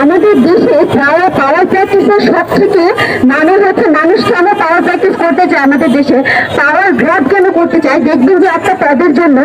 আমাদের দেশে প্রায় পাওয়ার প্র্যাকটিসের সব থেকে মানে হচ্ছে মানুষ কেন পাওয়ার প্র্যাকটিস করতে চায় আমাদের দেশে? পাওয়ার গ্রাব কেন করতে চায়? দেখবেন যে একটা পদের জন্য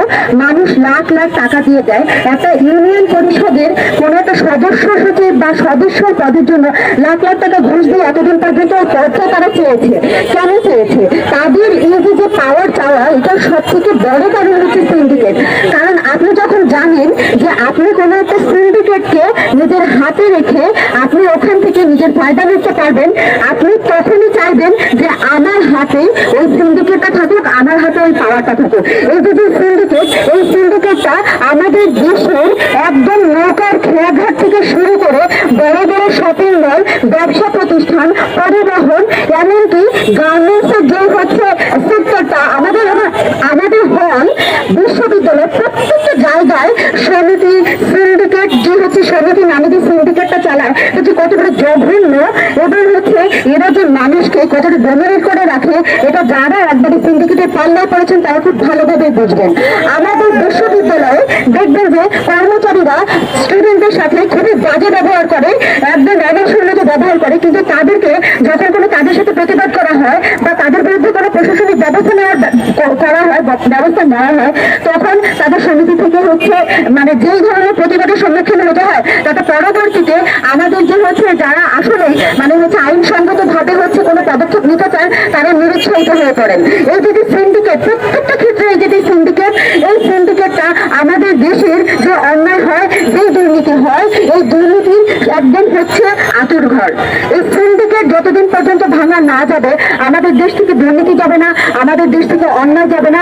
মানুষ লাখ লাখ টাকা দিয়ে দেয়। একটা ইউনিয়ন পরিষদের কোন একটা সদস্য সচিব বা সদস্য পদের জন্য লাখ লাখ টাকা ঘুষ দিয়ে এতদিন পর্যন্ত পদটা তারা চেয়েছে। কেন চেয়েছে? তাদের এই যে পাওয়ার চাওয়া, এটা সব থেকে বড় কারণ হচ্ছে সিন্ডিকেট কারণ আপনি যখন জানেন যে আপনি কোনো একটা সিন্ডিকেটকে নিজের হাতে রেখে আপনি ওখান থেকে নিজের ফায়দা নিতে পারবেন। আপনি তখনই চাইবেন যে আমার হাতে ওই সিন্ডিকেটটা থাকুক, আমার হাতে ওই পাওয়ারটা থাকুক। এই যে সিন্ডিকেট, এই সিন্ডিকেটটা আমাদের দেশের একদম নৌকার খেয়াঘাট থেকে শুরু করে বড় বড় শপিং মল, ব্যবসা প্রতিষ্ঠান, পরিবহন, এমনকি গার্মেন্টসের যে হচ্ছে সেক্টরটা আমাদের আমাদের হল বিশ্ববিদ্যালয় প্রত্যেকটা জায়গায় সমিতি সিন্ডিকেট যে যে সিন্ডিকেটটা চালায়। হচ্ছে কতটা জঘন্য? এবং হচ্ছে এরা যে মানুষকে কতটা ডোমিনেট করে রাখে, এটা যারা একবারে সিন্ডিকেটের পাল্লায় পড়েছেন, তারা খুব ভালোভাবে বুঝবেন। আমাদের বিশ্ববিদ্যালয়ে দেখবেন যে কর্মচারীরা স্টুডেন্টদের সাথে খুবই বাজে ব্যবহার করে, একদম অবসর ব্যবহার করে, কিন্তু তাদেরকে যখন কোনো তাদের সাথে প্রতিবাদ করা হয় বা তাদের বিরুদ্ধে কোনো প্রশাসনিক ব্যবস্থা নেওয়ার করা হয় ব্যবস্থা নেওয়া হয়, তখন তাদের সমিতি থেকে হচ্ছে মানে যেই ধরনের প্রতিবাদের সম্মুখীন হতে হয়, তাতে পরবর্তীতে আমাদের যে হচ্ছে যারা আসলে মানে হচ্ছে আইনসঙ্গত ভাবে হচ্ছে কোনো পদক্ষেপ নিতে চান তারা নিরুৎসাহিত হয়ে পড়েন। এই যে সিন্ডিকেট প্রত্যেকটা ক্ষেত্রে এই যে সিন্ডিকেট এই সিন্ডিকেটটা আমাদের দেশের যে অন্যায় হয়, যে দুর্নীতি হয়, এই দুর্নীতির একদম হচ্ছে আতুর ঘর এই সিন্ডিকেট যতদিন পর্যন্ত ভাঙা না যাবে, আমাদের দেশ থেকে দুর্নীতি যাবে না, আমাদের দেশ থেকে অন্যায় যাবে না,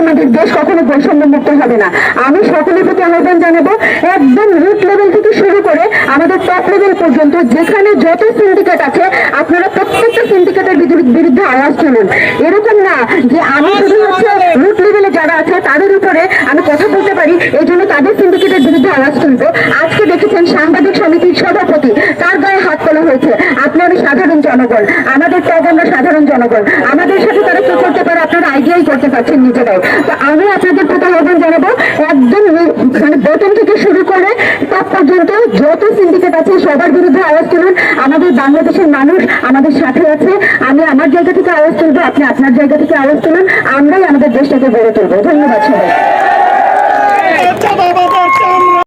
আমাদের দেশ কখনো বৈষম্য মুক্ত হবে না। আমি সকলের প্রতি আহ্বান জানাব, একদম রুট লেভেল থেকে শুরু করে আমাদের টপ লেভেল পর্যন্ত যেখানে যত সিন্ডিকেট আছে, আপনারা প্রত্যেকটা সিন্ডিকেটের বিরুদ্ধে আওয়াজ তুলুন। এরকম না যে আমি শুধু হচ্ছে রুট লেভেলে যারা আছে, তাদের উপরে আমি কথা বলতে পারি এই জন্য তাদের সিন্ডিকেটের বিরুদ্ধে আওয়াজ তুলবো। আজকে দেখেছেন সাংবাদিক সমিতির সভাপতি। তার গায়ে হাত তোলা হয়েছে। আপনি আমি সাধারণ জনগণ। আমাদের টপ আমরা সাধারণ জনগণ। আমাদের সাথে তারা কি করতে পারে আপনারা আইডিয়াই করতে পারছেন নিজেরাই। তো আমি আপনাদের প্রতি আহ্বান জানাব, একদম মানে বটন থেকে শুরু করে টপ পর্যন্ত যত সিন্ডিকেট আছে, সবার বিরুদ্ধে আওয়াজ তুলুন। আমাদের বাংলাদেশের মানুষ আমাদের সাথে আছে। আমি আমার জায়গা থেকে আওয়াজ তুলবো, আপনি আপনার জায়গা থেকে আওয়াজ তুলুন। আমরাই আমাদের দেশটাকে গড়ে তুলবো। ধন্যবাদ সবাই